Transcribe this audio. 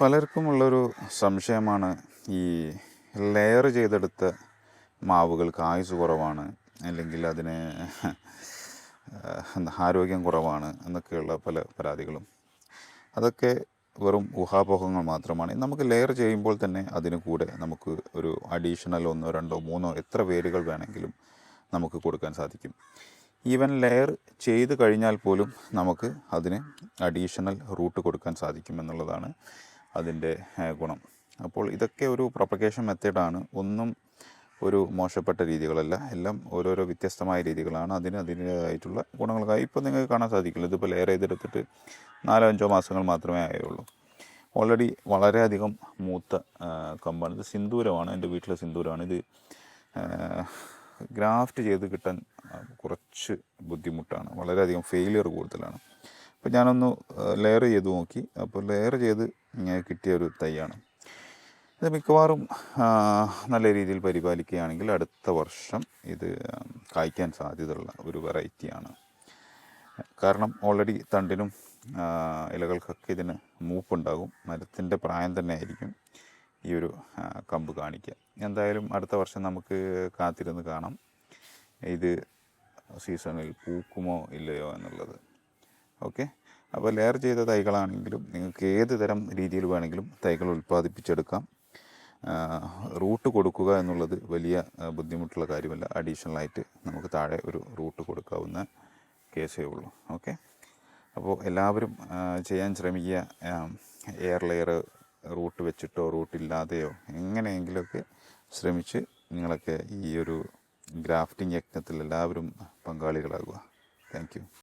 പലർക്കും ഉള്ളൊരു സംശയമാണ് ഈ ലെയർ ചെയ്തെടുത്ത മാവുകൾക്ക് ആയുസ് കുറവാണ് അല്ലെങ്കിൽ അതിന് ആരോഗ്യം കുറവാണ് എന്നൊക്കെയുള്ള പല പരാതികളും. അതൊക്കെ വെറും ഊഹാപോഹങ്ങൾ മാത്രമാണ്. നമുക്ക് ലെയർ ചെയ്യുമ്പോൾ തന്നെ അതിന് കൂടെ നമുക്ക് ഒരു അഡീഷണൽ ഒന്നോ രണ്ടോ മൂന്നോ എത്ര വേരുകൾ വേണമെങ്കിലും നമുക്ക് കൊടുക്കാൻ സാധിക്കും. ഈവൻ ലെയർ ചെയ്ത് കഴിഞ്ഞാൽ പോലും നമുക്ക് അതിന് അഡീഷണൽ റൂട്ട് കൊടുക്കാൻ സാധിക്കും എന്നുള്ളതാണ് അതിന്റെ ഗുണം. അപ്പോൾ ഇതൊക്കെ ഒരു പ്രൊപ്പഗേഷൻ മെത്തേഡാണ് ഒന്നും ഒരു മോശപ്പെട്ട രീതികളല്ല. എല്ലാം ഓരോരോ വ്യത്യസ്തമായ രീതികളാണ്. അതിന് അതിന്റേതായിട്ടുള്ള ഗുണങ്ങൾക്കായി ഇപ്പോൾ നിങ്ങൾക്ക് കാണാൻ സാധിക്കില്ല. ഇതിപ്പോൾ ലെയർ ചെയ്തെടുത്തിട്ട് നാലോ അഞ്ചോ മാസങ്ങൾ മാത്രമേ ആയുള്ളൂ. ഓൾറെഡി വളരെയധികം മൂത്ത കമ്പാണ് ഇത് സിന്ദൂരമാണ്. എന്റെ വീട്ടിലെ സിന്ദൂരമാണ്. ഇത് ഗ്രാഫ്റ്റ് ചെയ്ത് കിട്ടാൻ കുറച്ച് ബുദ്ധിമുട്ടാണ്. വളരെയധികം ഫെയിലിയർ കൂടുതലാണ്. അപ്പോൾ ഞാനൊന്ന് ലെയർ ചെയ്ത് നോക്കി. അപ്പോൾ ലെയർ ചെയ്ത് കിട്ടിയ ഒരു തൈയാണ്. ഇത് മിക്കവാറും നല്ല രീതിയിൽ പരിപാലിക്കുകയാണെങ്കിൽ അടുത്ത വർഷം ഇത് കായ്ക്കാൻ സാധ്യതയുള്ള ഒരു വെറൈറ്റിയാണ് കാരണം ഓൾറെഡി തണ്ടിനും ഇലകൾക്കൊക്കെ ഇതിന് മൂപ്പുണ്ടാകും. മരത്തിന്റെ പ്രായം തന്നെ ആയിരിക്കും ഈ ഒരു കമ്പ് കാണിക്കുക. എന്തായാലും അടുത്ത വർഷം നമുക്ക് കാത്തിരുന്ന് കാണാം. ഇത് സീസണിൽ പൂക്കുമോ ഇല്ലയോ എന്നുള്ളത്. ഓക്കെ? അപ്പോൾ ലെയർ ചെയ്ത തൈകളാണെങ്കിലും നിങ്ങൾക്ക് ഏത് തരം രീതിയിൽ വേണമെങ്കിലും തൈകൾ ഉൽപ്പാദിപ്പിച്ചെടുക്കാം. റൂട്ട് കൊടുക്കുക എന്നുള്ളത് വലിയ ബുദ്ധിമുട്ടുള്ള കാര്യമല്ല. അഡീഷണലായിട്ട് നമുക്ക് താഴെ ഒരു റൂട്ട് കൊടുക്കാവുന്ന കേസേ ഉള്ളൂ. ഓക്കെ? അപ്പോൾ എല്ലാവരും ചെയ്യാൻ ശ്രമിക്കുക. എയർ ലെയർ റൂട്ട് വെച്ചിട്ടോ റൂട്ട് ഇല്ലാതെയോ എങ്ങനെയെങ്കിലുമൊക്കെ ശ്രമിച്ച് നിങ്ങളൊക്കെ ഈ ഒരു ഗ്രാഫ്റ്റിംഗ് യജ്ഞത്തിൽ എല്ലാവരും പങ്കാളികളാകുക. താങ്ക്